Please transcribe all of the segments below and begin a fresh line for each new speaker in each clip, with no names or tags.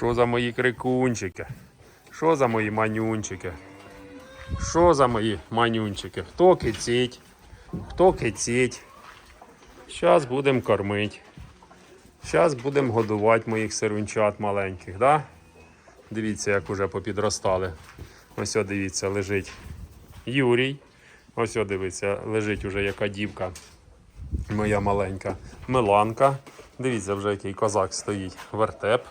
Що за мої крикунчики? Що за мої манюнчики? Що за мої манюнчики? Хто кицить? Хто кицить? Зараз будемо кормити. Зараз будемо годувати моїх сирунчат маленьких, да? Дивіться, як уже попідростали. Ось о, дивіться, лежить Юрій. Ось о, дивіться, лежить уже яка дівка. Моя маленька Миланка. Дивіться, вже який козак стоїть. Вертеп.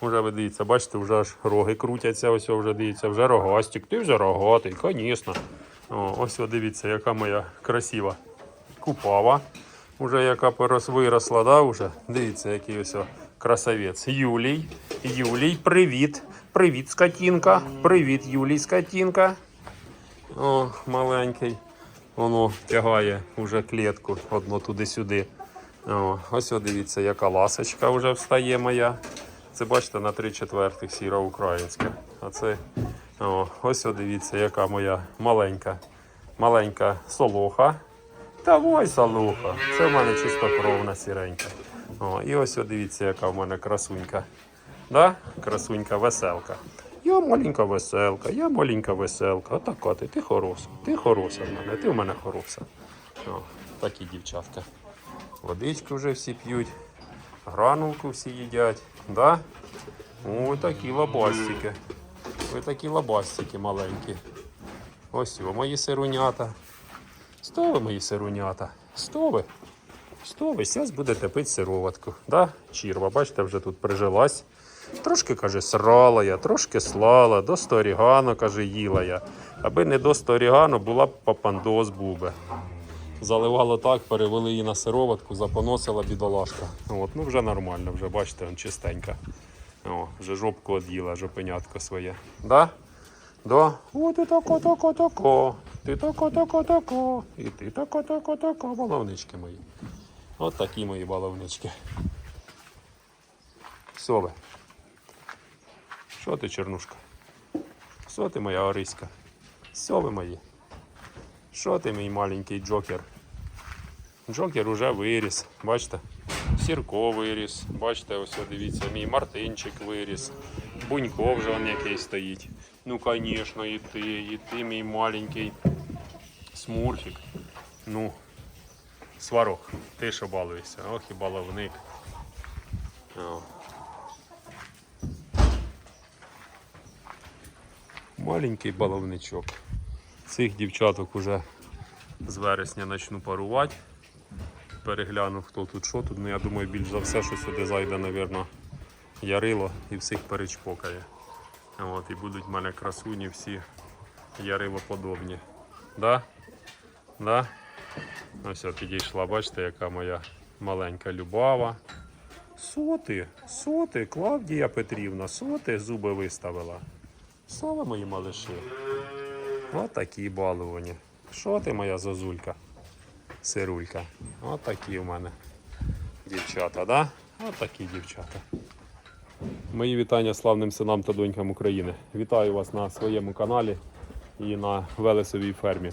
Уже ви дивіться, бачите, вже аж роги крутяться. Ось вже дивіться, вже рогастик. Ти вже рогатий, звісно. О, ось дивіться, яка моя красива купава. Уже яка виросла, да, уже? Дивіться, який ось красавець. Юлій. Юлій, привіт. Привіт, скотінка. Привіт, Юлій, скотінка. О, маленький. Воно тягає уже клітку одно туди-сюди. Ось дивіться, яка ласочка вже встає моя. Це бачите на 3 четвертих сіра українська. А це о, ось о, дивіться, яка моя маленька, маленька солоха. Давай, солоха. Це в мене чистокровна сіренька. О, і ось о, дивіться, яка в мене красунька. Да? Красунька веселка. Я маленька веселка, я маленька веселка. Отака ти, ти хороша. Ти хороша в мене, ти в мене хороша. О, такі дівчатка. Водичку вже всі п'ють, гранулку всі їдять. Да? О, такі лабастики. Ось такі лабастики маленькі. Ось о, мої сирунята. Сто ви, мої сирунята? Сто ви? Сто ви? Зараз будете пити сироватку. Да? Чірва, бачите, вже тут прижилась. Трошки, каже, срала я, трошки слала, до сторігано, каже, їла я. Аби не до сторігано, була б папандоз був би. Заливало так, перевели її на сироватку, запоносила бідолашка. От, ну вже нормально, вже бачите, он чистенька. О, вже жопку од'їла, жопенятко своє. Да? Да? О, ти тако, тако, тако. Ти тако, тако, тако. І ти тако, тако, тако. Баловнички мої. От такі мої баловнички. Ви. Що ти, Чернушка? Що ти моя Ориська? Що ви мої? Що ти, мій маленький джокер? Джокер уже виріс, бачите? Сірко виріс, бачите, ось дивіться, мій Мартинчик виріс. Бунько вже он який стоїть. Ну, звісно, і ти, і ти, мій маленький смурфік. Ну, сварок, ти що балуєшся? Ох і баловник. О. Маленький баловничок. Цих дівчаток уже з вересня почну парувати. Перегляну, хто тут що тут. Ну, я думаю, більш за все, що сюди зайде, мабуть, ярило і всіх перечпокає. От, і будуть в мене красуні всі ярилоподобні. Да? Да? Ось от підійшла, бачите, яка моя маленька любава. Соти, соти, Клавдія Петрівна, соти зуби виставила. Слава мої малиші. От такі балувані. Що ти моя зозулька? Сирулька. От такі в мене дівчата, да? От такі дівчата. Мої вітання славним синам та донькам України. Вітаю вас на своєму каналі і на Велесовій фермі.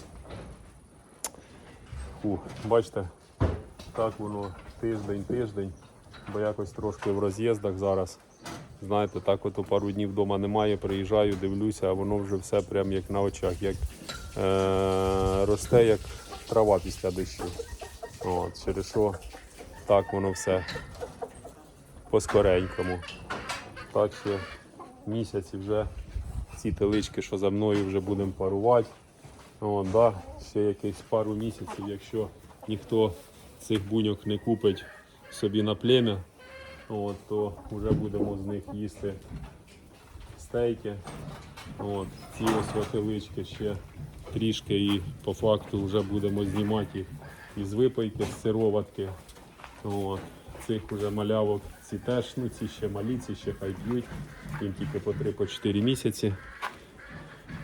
Фу, бачите, так воно тиждень, тиждень, бо якось трошки в роз'їздах зараз. Знаєте, так от пару днів вдома немає, приїжджаю, дивлюся, а воно вже все прям як на очах, як е- росте, як трава після дощу. От, через що так воно все по-скоренькому. Так що місяці вже ці телички, що за мною вже будемо парувати. От, да, ще якихось пару місяців, якщо ніхто цих буньок не купить собі на плем'я, от, то вже будемо з них їсти стейки. От, ці ось ватилички ще трішки і по факту вже будемо знімати їх із випайки, з сироватки. От, цих вже малявок ці теж, ну ці ще малі, ці ще хай б'ють. Їм тільки по 3-4 місяці.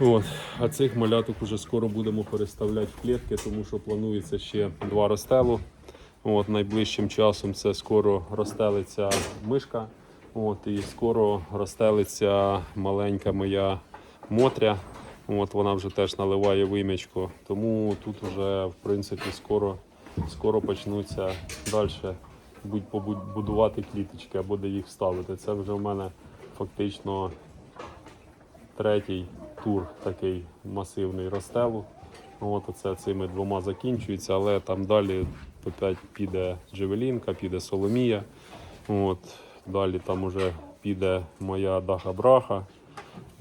От. А цих маляток уже скоро будемо переставляти в клітки, тому що планується ще два розстелу. От, найближчим часом це скоро розстелиться мишка. От, і скоро розстелиться маленька моя мотря. От, вона вже теж наливає вимічку. Тому тут вже в принципі скоро, скоро почнуться далі будь побудувати кліточки або де їх ставити. Це вже в мене фактично третій тур такий масивний розстелу. От оце цими двома закінчується, але там далі опять піде Джевелінка, піде Соломія. От, далі там уже піде моя Даха Браха.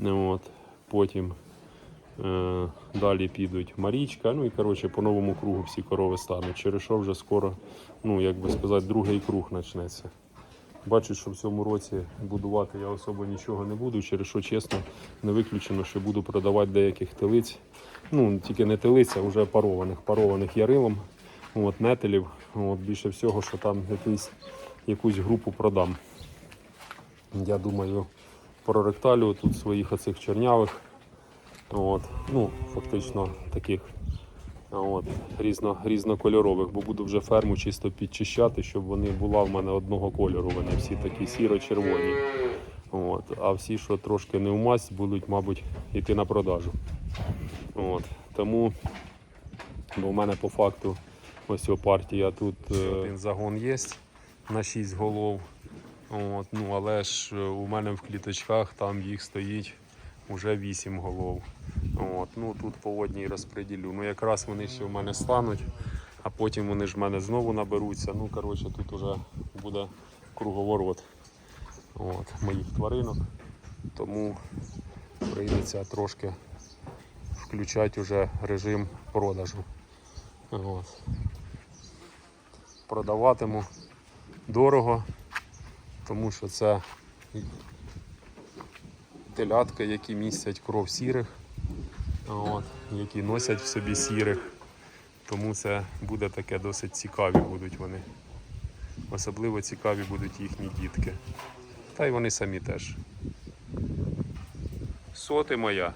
От, потім е, далі підуть Марічка. Ну і коротше по новому кругу всі корови стануть. Через що вже скоро, ну як би сказати, другий круг почнеться. Бачу, що в цьому році будувати я особо нічого не буду, через що чесно, не виключено, що буду продавати деяких телиць. Ну, тільки не телиць, а вже парованих, парованих ярилом, от, нетелів. От, більше всього, що там якийсь, якусь групу продам. Я думаю, проректалю тут своїх оцих чорнявих. От, ну, фактично таких от, різно, різнокольорових, бо буду вже ферму чисто підчищати, щоб вони була в мене одного кольору. Вони всі такі сіро-червоні. От, а всі, що трошки не в будуть, мабуть, йти на продажу. От, тому, бо в мене по факту ось партія тут е, один загон є на 6 голов. От, ну, але ж е, у мене в кліточках там їх стоїть вже 8 голов. От, ну, тут по одній розподілю. Ну, якраз вони ще в мене стануть, а потім вони ж в мене знову наберуться. Ну, коротше, тут вже буде круговорот от, моїх тваринок. Тому прийдеться трошки включати вже режим продажу. От. Продаватиму дорого, тому що це телятка, які містять кров сірих, от, які носять в собі сірих. Тому це буде таке досить цікаві будуть вони. Особливо цікаві будуть їхні дітки. Та й вони самі теж. Соти моя.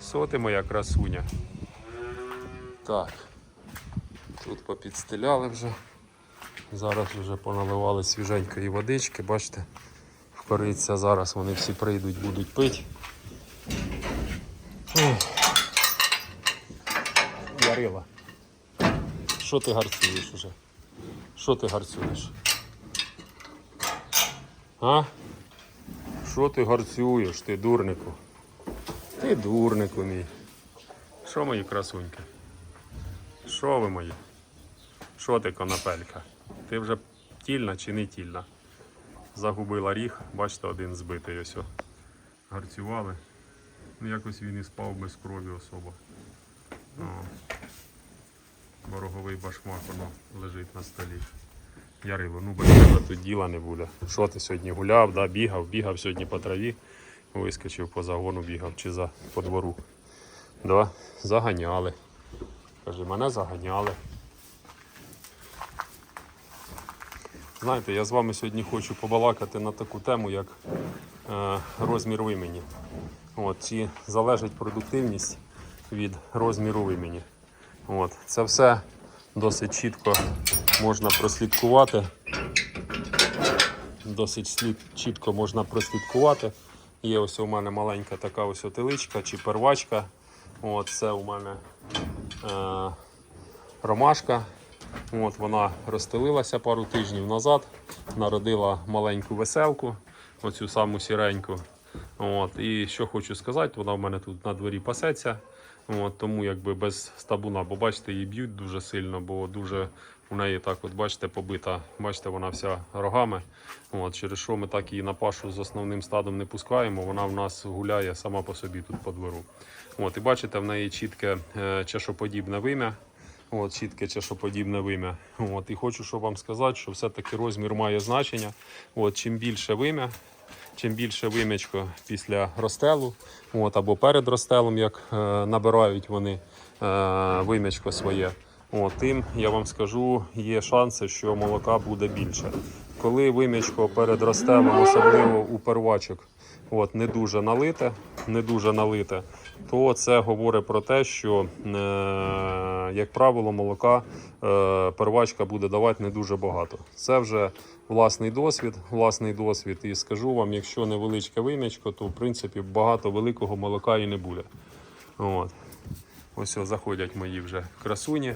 Соти моя красуня. Так. Тут попідстеляли вже. Зараз вже поналивали свіженької водички, бачите, вкориться. Зараз вони всі прийдуть, будуть пити. Ярила. Що ти гарцюєш уже? Що ти гарцюєш? А? Що ти гарцюєш, ти дурнику? Ти дурнику мій. Що мої красуньки? Що ви мої? Що ти конопелька? Ти вже тільна чи не тільна? Загубила ріг, бачите, один збитий ось. Гарцювали. Ну якось він і спав без крові особо. О. Бороговий башмак воно лежить на столі. Ярило, ну без тебе тут діла не буде. Що ти сьогодні гуляв, да, бігав, бігав сьогодні по траві, вискочив по загону, бігав чи за по двору. Да, заганяли. Каже, мене заганяли. Знаєте, я з вами сьогодні хочу побалакати на таку тему, як е, розмір вимені. От, чи залежить продуктивність від розміру вимені. От, це все досить чітко можна прослідкувати. Досить слід, чітко можна прослідкувати. Є ось у мене маленька така ось отеличка чи первачка. От, це у мене е, ромашка. От, вона розстелилася пару тижнів назад, народила маленьку веселку, оцю саму сіреньку. От, і що хочу сказати, вона в мене тут на дворі пасеться. От, тому якби без стабуна, бо бачите, її б'ють дуже сильно, бо дуже у неї так, от бачите, побита. Бачите, вона вся рогами. От, через що ми так її на пашу з основним стадом не пускаємо. Вона в нас гуляє сама по собі тут по двору. От, і бачите, в неї чітке е, чашоподібне вим'я. От, чітке подібне вим'я. От, і хочу щоб вам сказати, що все-таки розмір має значення. От, чим більше вим'я, чим більше вим'ячко після розстелу, от, або перед розстелом, як е, набирають вони е, вим'ячко своє, от, тим я вам скажу, є шанси, що молока буде більше. Коли вим'ячко перед розстелом, особливо у первачок, от, не дуже налите, не дуже налите, то це говорить про те, що, е, як правило, молока е, первачка буде давати не дуже багато. Це вже власний досвід, власний досвід. І скажу вам, якщо невеличке вим'ячко, то в принципі багато великого молока і не буде. От. Ось заходять мої вже красуні.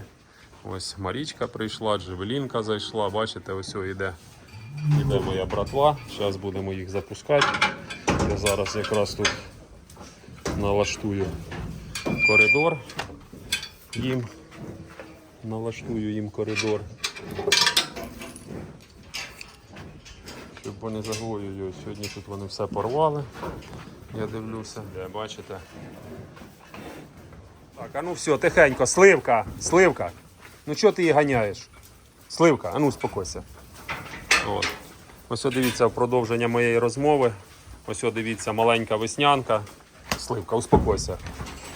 Ось Марічка прийшла, Джевелінка зайшла. Бачите, ось йде Іде моя братва. Зараз будемо їх запускати. Я зараз якраз тут налаштую коридор їм. Налаштую їм коридор. Щоб вони загоюють. Сьогодні тут вони все порвали. Я дивлюся. Де бачите? Так, а ну все, тихенько, сливка, сливка. Ну чого ти її ганяєш? Сливка, а ну успокойся. От. Ось дивіться продовження моєї розмови. Ось дивіться, маленька веснянка. Сливка, успокойся.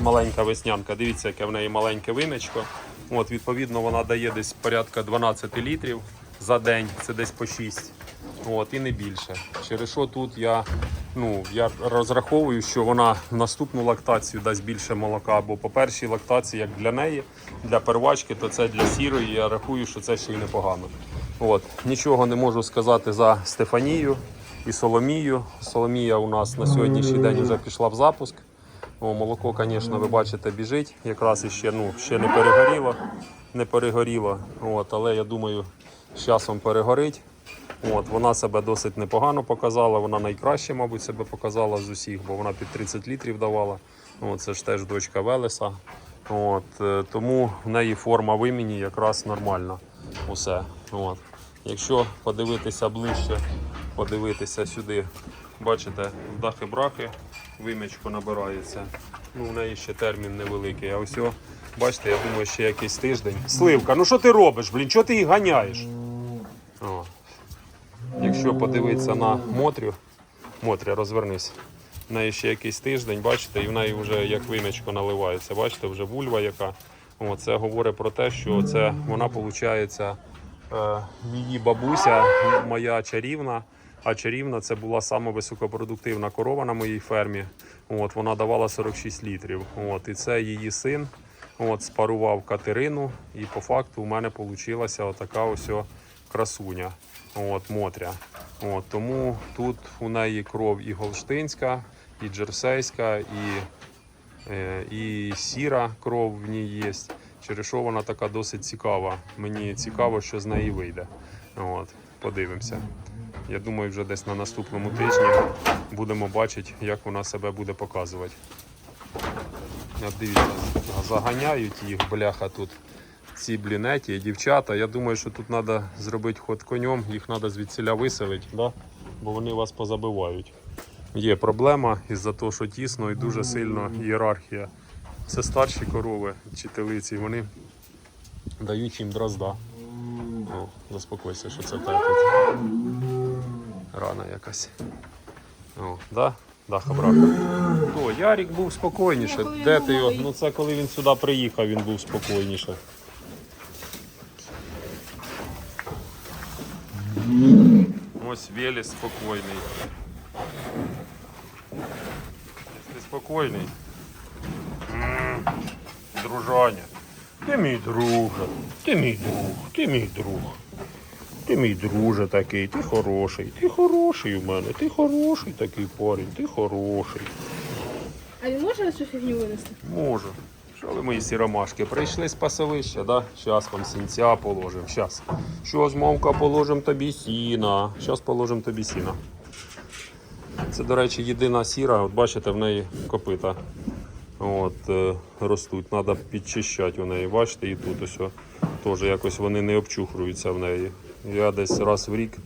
Маленька веснянка. Дивіться, яке в неї маленьке вимечко. От, відповідно, вона дає десь порядка 12 літрів за день, це десь по 6. От, і не більше. Через що тут я, ну, я розраховую, що вона наступну лактацію дасть більше молока, бо по першій лактації, як для неї, для первачки, то це для сірої. Я рахую, що це ще й непогано. От. Нічого не можу сказати за Стефанію і Соломію. Соломія у нас на сьогоднішній день вже пішла в запуск. О, молоко, звісно, ви бачите, біжить. Якраз іще ну, ще не перегоріло. Не перегоріло. От, але я думаю, з часом перегорить. От, вона себе досить непогано показала. Вона найкраще, мабуть, себе показала з усіх, бо вона під 30 літрів давала. От, це ж теж дочка Велеса. От, е, тому в неї форма вимені якраз нормальна. Усе. От. Якщо подивитися ближче, подивитися сюди, бачите, дахи-брахи вимічко набирається. Ну, в неї ще термін невеликий. А ось, о, бачите, я думаю, ще якийсь тиждень. Сливка, ну що ти робиш, блін? Чого ти їх ганяєш? О. Якщо подивитися на Мотрю, Мотря, розвернись. В неї ще якийсь тиждень, бачите, і в неї вже як вимячко наливається. Бачите, вже вульва яка. О, це говорить про те, що це вона виходить, її бабуся, моя чарівна. А чарівна це була сама високопродуктивна корова на моїй фермі. От, вона давала 46 літрів. От, і це її син от, спарував Катерину. І по факту у мене вийшла отака ось красуня. От, Мотря. От, тому тут у неї кров і голштинська, і джерсейська, і, е, і сіра кров в ній є. Через що вона така досить цікава. Мені цікаво, що з неї вийде. От, подивимося. Я думаю, вже десь на наступному тижні будемо бачити, як вона себе буде показувати. Дивіться, заганяють їх, бляха, тут ці блінеті, дівчата. Я думаю, що тут треба зробити ход конем, їх треба звідсіля виселити, да? бо вони вас позабивають. Є проблема із-за того, що тісно і дуже сильно ієрархія. Це старші корови чи телиці, вони дають їм дрозда. О, заспокойся, що це тебе. Рана якась. О, да? Да, хабрака. О, Ярік був спокійніше. Де ти його? Ну це коли він сюди приїхав, він був спокійніше. Ось Велес спокійний. Ти спокійний? Дружаня. Ти мій друже, ти мій друг, ти мій друг. Ти мій друже такий, ти хороший, ти хороший у мене, ти хороший такий парень, ти хороший.
А він може цю фігню винести?
Можу. Що ви мої сіромашки? Прийшли з пасовища, да? Щас вам сінця положимо. Щас. Щось, мовка, положимо тобі сіна. Щас положимо тобі сіна. Це, до речі, єдина сіра, от бачите, в неї копита. От, е, ростуть, треба підчищати у неї. Бачите, і тут ось теж якось вони не обчухруються в неї. Я десь раз в рік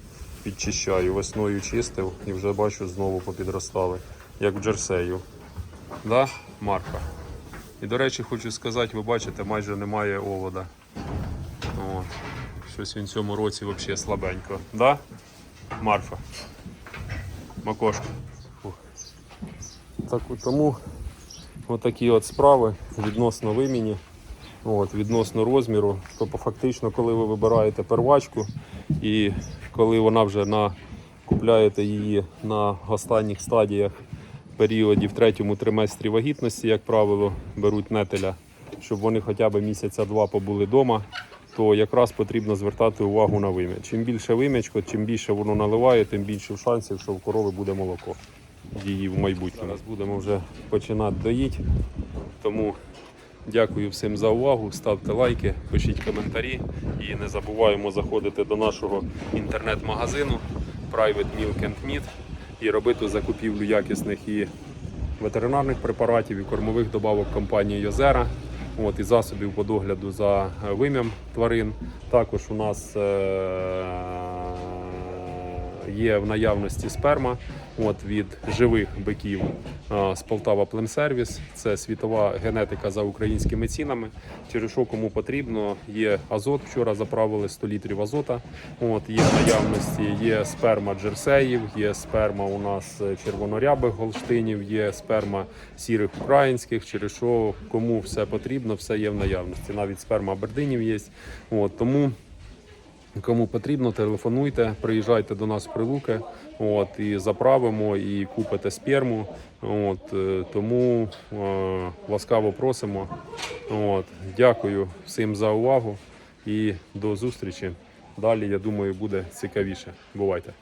підчищаю. Весною чистив і вже бачу, знову попідростали, як в джерсею. Да, Марка? І, до речі, хочу сказати, ви бачите, майже немає овода. От. Щось він в цьому році взагалі слабенько. Да? Марфа? Макошка. Так, тому отакі от справи відносно виміні, от, відносно розміру. Тобто фактично, коли ви вибираєте первачку і коли вона вже на, купляєте її на останніх стадіях періоді в третьому триместрі вагітності, як правило, беруть нетеля, щоб вони хоча б місяця-два побули вдома, то якраз потрібно звертати увагу на вим'я. Чим більше вим'ячко, чим більше воно наливає, тим більше шансів, що в корови буде молоко. Її в майбутньому. Зараз будемо вже починати доїти. Тому Дякую всім за увагу. Ставте лайки, пишіть коментарі і не забуваємо заходити до нашого інтернет-магазину Private Milk and Meat і робити закупівлю якісних і ветеринарних препаратів і кормових добавок компанії Йозера. От, і засобів по догляду за е, вим'ям тварин. Також у нас е- є в наявності сперма от, від живих биків з Полтава Племсервіс. Це світова генетика за українськими цінами. Через що кому потрібно, є азот. Вчора заправили 100 літрів азота. От, є в наявності, є сперма джерсеїв, є сперма у нас е, червонорябих голштинів, є сперма сірих українських. Через що кому все потрібно, все є в наявності. Навіть сперма абердинів є. От, тому Кому потрібно, телефонуйте, приїжджайте до нас в Прилуки, от, і заправимо, і купите сперму. От, е, тому е, ласкаво просимо. От, дякую всім за увагу і до зустрічі. Далі, я думаю, буде цікавіше. Бувайте!